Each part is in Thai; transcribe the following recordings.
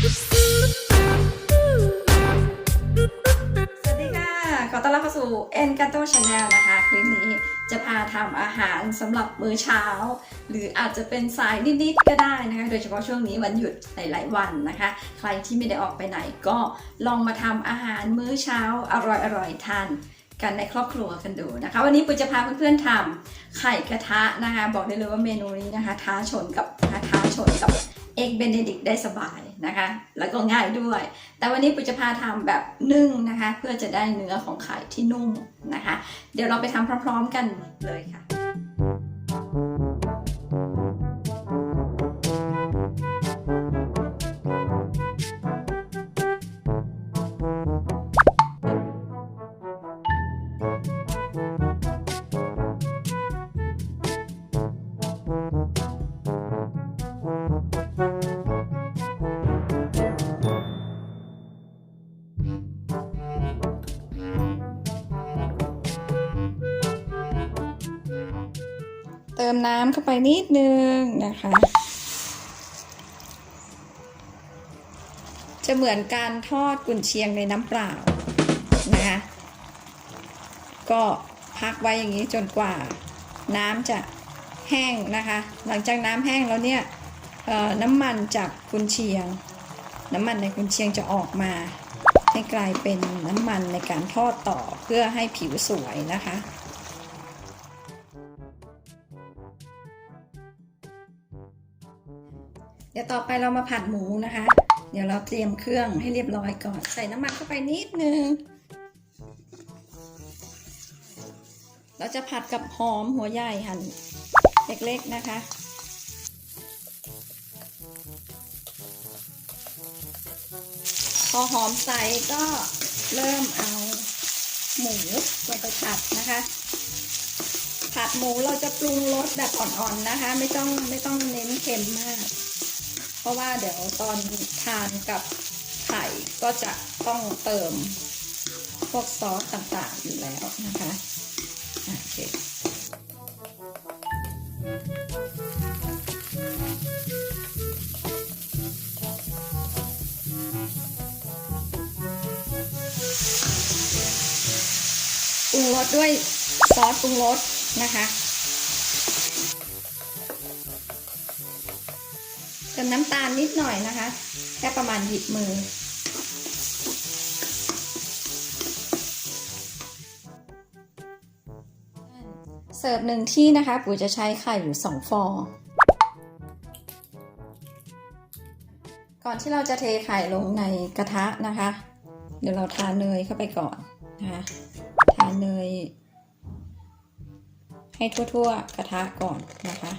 สวัสดีค่ะ ขอต้อนรับเข้าสู่ e n c a n t o Channel นะคะ คลิปนี้จะพาทำอาหารสำหรับมื้อเช้า หรืออาจจะเป็นสายนิดๆก็ได้นะคะ โดยเฉพาะช่วงนี้วันหยุดหลายๆวันนะคะ ใครที่ไม่ได้ออกไปไหนก็ลองมาทำอาหารมื้อเช้าอร่อยๆทานกันในครอบครัวกันดูนะคะ วันนี้ปุจะพาเพื่อนๆทำไข่กระทะนะคะ บอกได้เลยว่าเมนูนี้นะคะ ท้าชนกับท้าชนกับ เอ็กเบเนดิกได้สบายนะคะ แล้วก็ง่ายด้วย แต่วันนี้ปุจะพาทำแบบนึ่งนะคะ เพื่อจะได้เนื้อของไข่ที่นุ่มนะคะ เดี๋ยวเราไปทำพร้อมๆกันเลยค่ะ เติมน้ำเข้าไปนิดนึงนะคะ จะเหมือนการทอดกุนเชียงในน้ำเปล่านะคะก็พักไว้อย่างนี้จนกว่าน้ำจะแห้งนะคะ หลังจากน้ำแห้งแล้วเนี่ยน้ำมันจากกุนเชียง น้ำมันในกุนเชียงจะออกมาให้กลายเป็นน้ำมันในการทอดต่อเพื่อให้ผิวสวยนะคะ เดี๋ยวต่อไปเรามาผัดหมูนะคะ เดี๋ยวเราเตรียมเครื่องให้เรียบร้อยก่อน ใส่น้ำมันเข้าไปนิดนึง เราจะผัดกับหอมหัวใหญ่หั่นเล็กๆนะคะ พอหอมใส่ก็เริ่มเอาหมูลงไปผัดนะคะ ผัดหมูเราจะปรุงรสแบบอ่อนๆนะคะ ไม่ต้องไม่ต้องเน้นเค็มมาก เพราะว่าเดี๋ยวตอนทานกับไข่ก็จะต้องเติมพวกซอสต่างๆอยู่แล้วนะคะโอเคปรุงรสด้วยซอสปรุงรสนะคะ ติมน้ำตาลนิดหน่อยนะคะ แค่ประมาณหยิบมือ เสิร์ฟหนึ่งที่นะคะปุ๋ยจะใช้ไข่อยู่สองฟอง ก่อนที่เราจะเทไข่ลงในกระทะนะคะ เดี๋ยวเราทาเนยเข้าไปก่อนนะคะทาเนยให้ทั่วๆกระทะก่อนนะคะ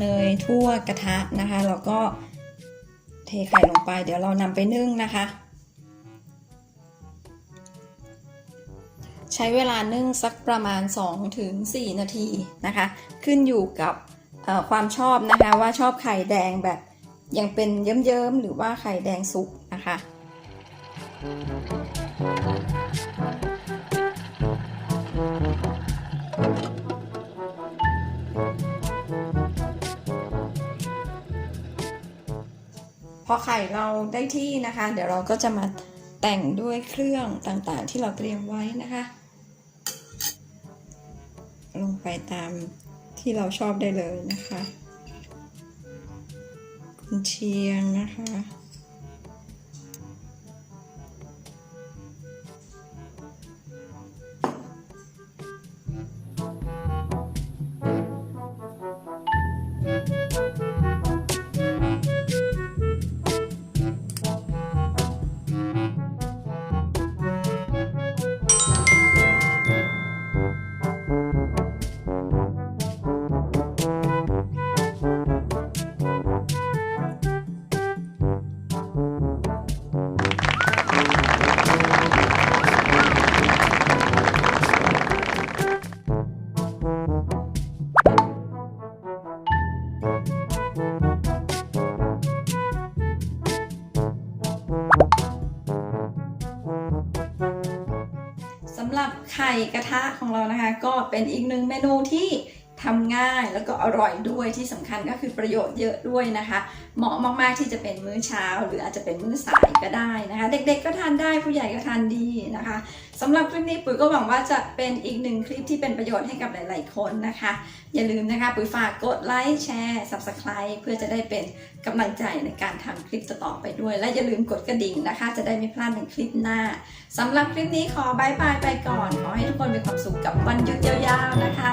เนยทั่วกระทะนะคะเราก็เทไข่ลงไป เดี๋ยวเรานำไปนึ่งนะคะ ใช้เวลานึ่งสักประมาณ 2-4 นาทีนะคะ ขึ้นอยู่กับความชอบนะคะว่าชอบไข่แดงแบบยังเป็นเยิ้มๆหรือว่าไข่แดงสุกนะคะ พอไข่เราได้ที่นะคะ เดี๋ยวเราก็จะมาแต่งด้วยเครื่องต่างๆ ที่เราเตรียมไว้นะคะ ลงไปตามที่เราชอบได้เลยนะคะกุณเชียงนะคะำหรับไข่กระทะของเรานะคะ ก็เป็นอีกหนึ่งเมนูที่ ทำง่ายแล้วก็อร่อยด้วยที่สำคัญก็คือประโยชน์เยอะด้วยนะคะ เหมาะมากๆที่จะเป็นมื้อเช้า หรืออาจจะเป็นมื้อสายก็ได้นะคะ เด็กๆก็ทานได้ผู้ใหญ่ก็ทานดีนะคะสำหรับคลิปนี้ปุ๋ยก็หวังว่าจะเป็นอีกหนึ่งคลิปที่เป็นประโยชน์ให้กับหลาย ๆ คนนะคะ อย่าลืมนะคะปุ๋ยฝากกดไลค์แชร์ subscribe เพื่อจะได้เป็นกำลังใจในการทำคลิปต่อๆไปด้วย และอย่าลืมกดกระดิ่งนะคะ จะได้ไม่พลาดในคลิปหน้าสำหรับคลิปนี้ขอบายบายไปก่อนขอให้ทุกคนมีความสุขกับวันหยุดยาวๆนะคะ